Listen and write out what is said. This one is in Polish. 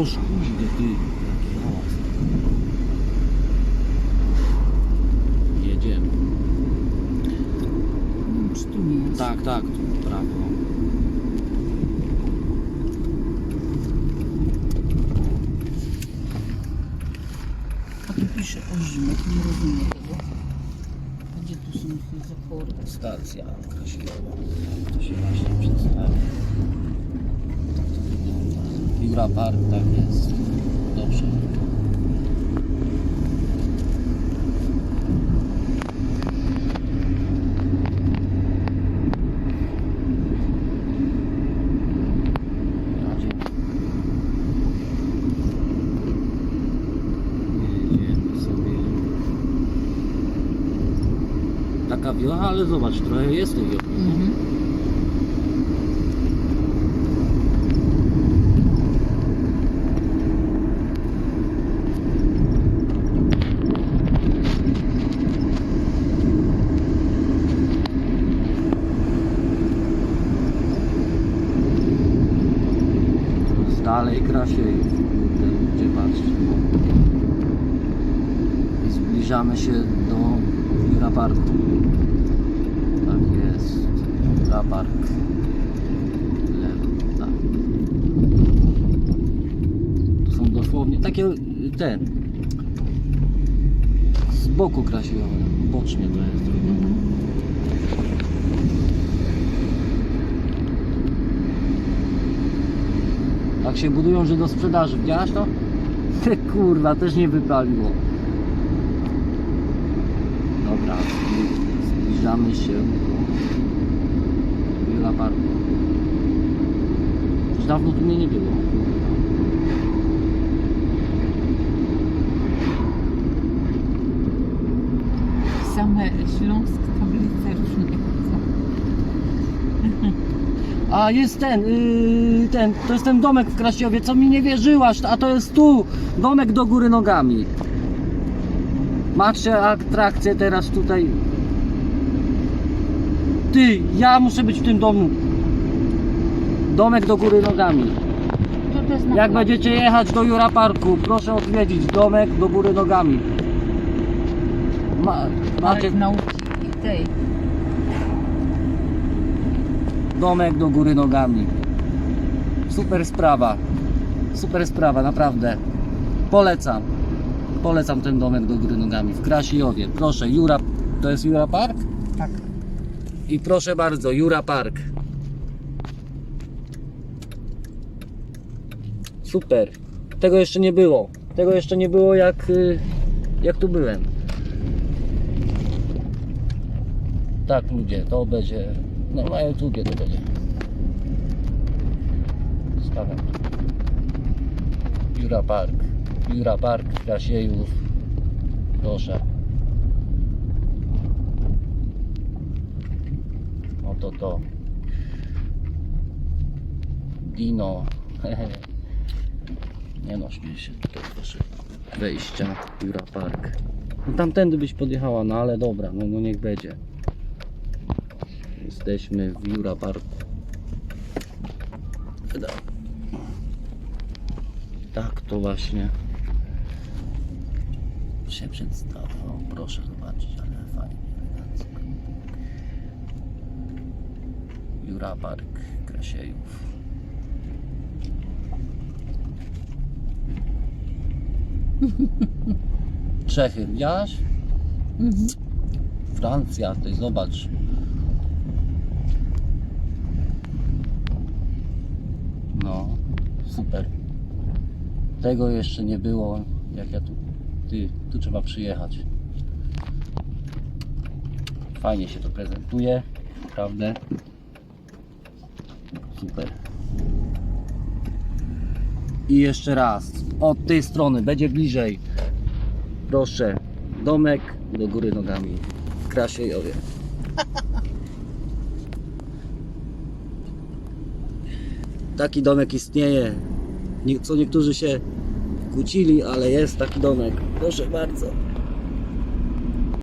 Boż, kurde ty, jaki hałas. Jedziemy. Czy tu nie jest? Tak, tak, tu prawo. A tu pisze Ozimek, nie rozumiem tego. Gdzie tu są te zapory? Stacja Kraśnicowa. To się właśnie przedstawia. Tak to Park, tak jest. Dobrze. Taka wiocha, ale zobacz, trochę jest tej wiochy. Mhm. Z dalej krasiej. Gdzie patrzcie. I zbliżamy się do Jura Parku. Tak jest. Jura Park. Lewo, tak. Tu są dosłownie takie ten. Z boku krasiowe. Bocznie to jest Tak się budują, że do sprzedaży. Widziałaś to? Te kurwa, też nie wypaliło. Dobra, zbliżamy się do Jura Parku. Już dawno tu mnie nie było. Same śląskie A jest ten, yy, ten, to jest ten domek w Krasiowie, co mi nie wierzyłaś, a to jest tu, domek do góry nogami. Macie atrakcję teraz tutaj. Ty, ja muszę być w tym domu. Domek do góry nogami. Jak będziecie jechać do Jura Parku, proszę odwiedzić domek do góry nogami. Ma, macie nauki tej. Domek do góry nogami. Super sprawa. Super sprawa, naprawdę. Polecam. Polecam ten domek do góry nogami w Krasiowie. Proszę, Jura, to jest Jura Park? Tak. I proszę bardzo, Jura Park. Super. Tego jeszcze nie było. Tego jeszcze nie było jak, y, jak tu byłem. Tak ludzie, to będzie. No na YouTubie to będzie. Stawiam. Jura Park. Jura Park, Krasiejów. Proszę. Oto to. Dino. Nie no, śmieję się tutaj proszę. Wejścia, Jura Park. No, tamtędy byś podjechała, no ale dobra, no, no niech będzie. Jesteśmy w Jura Parku. Tak to właśnie się przedstawia. O, proszę zobaczyć, ale fajnie, elegancko. Jura Park Krasiejów. Czechy, widziałaś? Mhm. Francja, tutaj zobacz. No, super. Tego jeszcze nie było, jak ja tu, ty, tu trzeba przyjechać. Fajnie się to prezentuje, naprawdę. Super. I jeszcze raz, od tej strony, będzie bliżej. Proszę, domek do góry nogami w Krasiejowie. Taki domek istnieje. Nie- Co niektórzy się kłócili, ale jest taki domek. Proszę bardzo.